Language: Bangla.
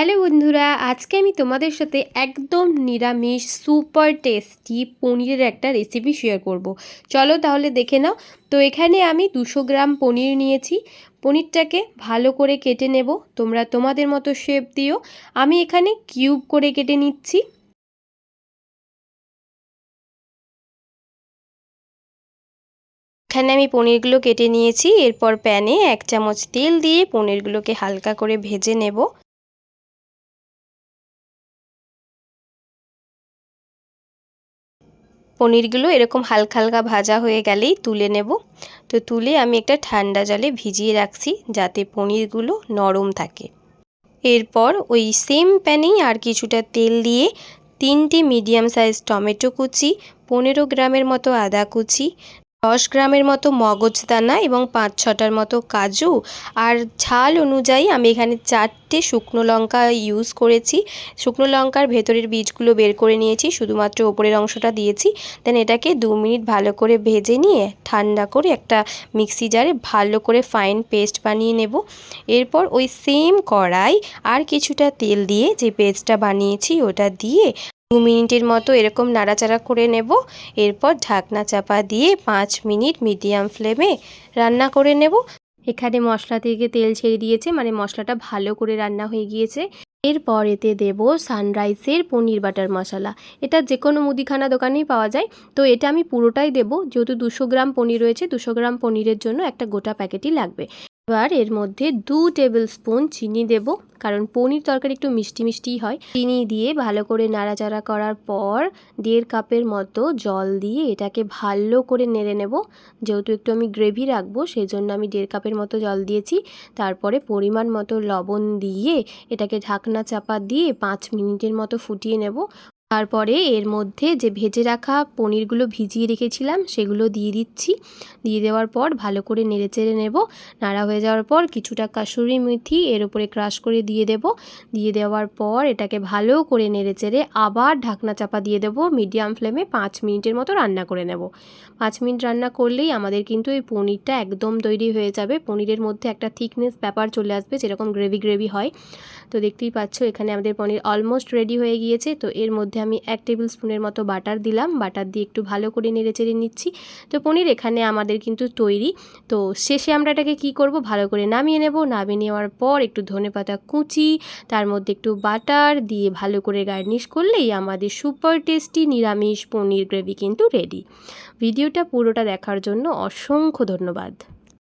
হ্যালো বন্ধুরা, আজকে আমি তোমাদের সাথে একদম নিরামিষ সুপার টেস্টি পনিরের একটা রেসিপি শেয়ার করব। চলো তাহলে দেখে নাও। তো এখানে আমি দুশো গ্রাম পনির নিয়েছি। পনিরটাকে ভালো করে কেটে নেব। তোমরা তোমাদের মতো শেপ দিও। আমি এখানে কিউব করে কেটে নিচ্ছি। এখানে আমি পনিরগুলো কেটে নিয়েছি। এরপর প্যানে এক চামচ তেল দিয়ে পনিরগুলোকে হালকা করে ভেজে নেব। পনিরগুলো এরকম হালকা হালকা ভাজা হয়ে গেলেই তুলে নেব। তো তুলে আমি একটা ঠান্ডা জলে ভিজিয়ে রাখছি যাতে পনিরগুলো নরম থাকে। এরপর ওই সেম প্যানেই আর কিছুটা তেল দিয়ে তিনটি মিডিয়াম সাইজ টমেটো কুচি, পনেরো গ্রামের মতো আদা কুচি, দশ গ্রামের মতো মগজদানা এবং পাঁচ ছটার মতো কাজু। আর ঝাল অনুযায়ী আমি এখানে চারটে শুকনো লঙ্কা ইউজ করেছি। শুকনো লঙ্কার ভেতরের বীজগুলো বের করে নিয়েছি, শুধুমাত্র ওপরের অংশটা দিয়েছি। দেন এটাকে দু মিনিট ভালো করে ভেজে নিয়ে ঠান্ডা করে একটা মিক্সি জারে ভালো করে ফাইন পেস্ট বানিয়ে নেব। এরপর ওই সেম কড়াই আর কিছুটা তেল দিয়ে যে পেস্টটা বানিয়েছি ওটা দিয়ে দু মিনিটের মতো এরকম নাড়াচাড়া করে নেব। এরপর ঢাকনা চাপা দিয়ে পাঁচ মিনিট মিডিয়াম ফ্লেমে রান্না করে নেব। এখানে মশলা থেকে তেল ছেড়ে দিয়েছে মানে মশলাটা ভালো করে রান্না হয়ে গিয়েছে। এরপর এতে দেব সানরাইসের পনির বাটার মশলা। এটা যে কোনো মুদিখানা দোকানেই পাওয়া যায়। তো এটা আমি পুরোটাই দেব, যেহেতু দুশো গ্রাম পনির রয়েছে, দুশো গ্রাম পনিরের জন্য একটা গোটা প্যাকেটই লাগবে। এবার এর মধ্যে দু টেবিল স্পুন চিনি দেব, কারণ পনির তরকারি একটু মিষ্টি মিষ্টি হয়। চিনি দিয়ে ভালো করে নাড়াচাড়া করার পর দেড় কাপের মতো জল দিয়ে এটাকে ভালো করে নেড়ে নেব। যেহেতু একটু আমি গ্রেভি রাখব সেই জন্য আমি দেড় কাপের মতো জল দিয়েছি। তারপরে পরিমাণ মতো লবণ দিয়ে এটাকে ঢাকনা চাপা দিয়ে পাঁচ মিনিটের মতো ফুটিয়ে নেব। তারপরে এর মধ্যে যে ভেজে রাখা পনিরগুলো ভিজিয়ে রেখেছিলাম, সেগুলো দিয়ে দিচ্ছি। দিয়ে দেওয়ার পর ভালো করে নেড়ে চেড়ে নেব। নাড়া হয়ে যাওয়ার পর কিছুটা কাসুরি মেথি এর উপরে ক্রাশ করে দিয়ে দেব। দিয়ে দেওয়ার পর এটাকে ভালো করে নেড়ে চেড়ে আবার ঢাকনা চাপা দিয়ে দেব। মিডিয়াম ফ্লেমে পাঁচ মিনিটের মতো রান্না করে নেব। পাঁচ মিনিট রান্না করলেই আমাদের কিন্তু এই পনিরটা একদম তৈরি হয়ে যাবে। পনিরের মধ্যে একটা থিকনেস ব্যাপার চলে আসবে, যেরকম গ্রেভি গ্রেভি হয়। তো দেখতেই পাচ্ছ, এখানে আমাদের পনির অলমোস্ট রেডি হয়ে গিয়েছে। তো এর মধ্যে আমি এক টেবিল স্পুনের মতো বাটার দিলাম। বাটার দিয়ে একটু ভালো করে নেড়ে চেড়ে নিচ্ছি। তো পনির এখানে আমাদের কিন্তু তৈরি। তো শেষে আমরা এটাকে কী করব? ভালো করে নামিয়ে নেব। নামিয়ে নেওয়ার পর একটু ধনে পাতা কুচি, তার মধ্যে একটু বাটার দিয়ে ভালো করে গার্নিশ করলেই আমাদের সুপার টেস্টি নিরামিষ পনির গ্রেভি কিন্তু রেডি ভিডিওটা পুরোটা দেখার জন্য অসংখ্য ধন্যবাদ।